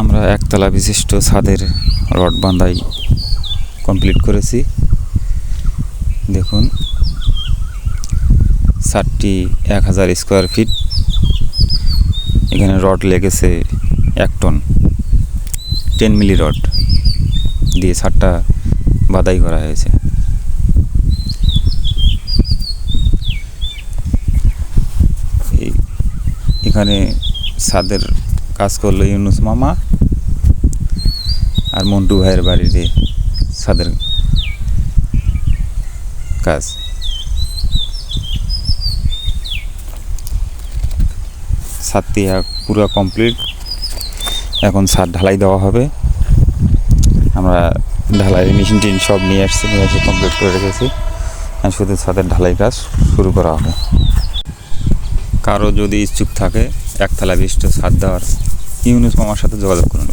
আমরা একতলা বিশিষ্ট ছাদের রড বাঁধাই কমপ্লিট করেছি। দেখুন, ছাদটি এক হাজার স্কোয়ার ফিট। এখানে রড লেগেছে এক টন, টেন মিলি রড দিয়ে ছাদটা বাদাই করা হয়েছে। এখানে ছাদের কাজ করল ইউনুস মামা আর মন্টু ভাইয়ের বাড়িতে ছাদের কাজ। ছাদটি পুরো কমপ্লিট এখন ছাদ ঢালাই দেওয়া হবে। আমরা ঢালাই মেশিন টিন সব নিয়ে আসছি, নিয়ে এসে কমপ্লিট করে রেখেছি। আর শুধু ছাদের ঢালাই কাজ শুরু করা হবে। কারও যদি ইচ্ছুক থাকে একতলা বিশিষ্ট ছাদ দেওয়ার ইউনুস মামার সাথে যোগাযোগ করুন।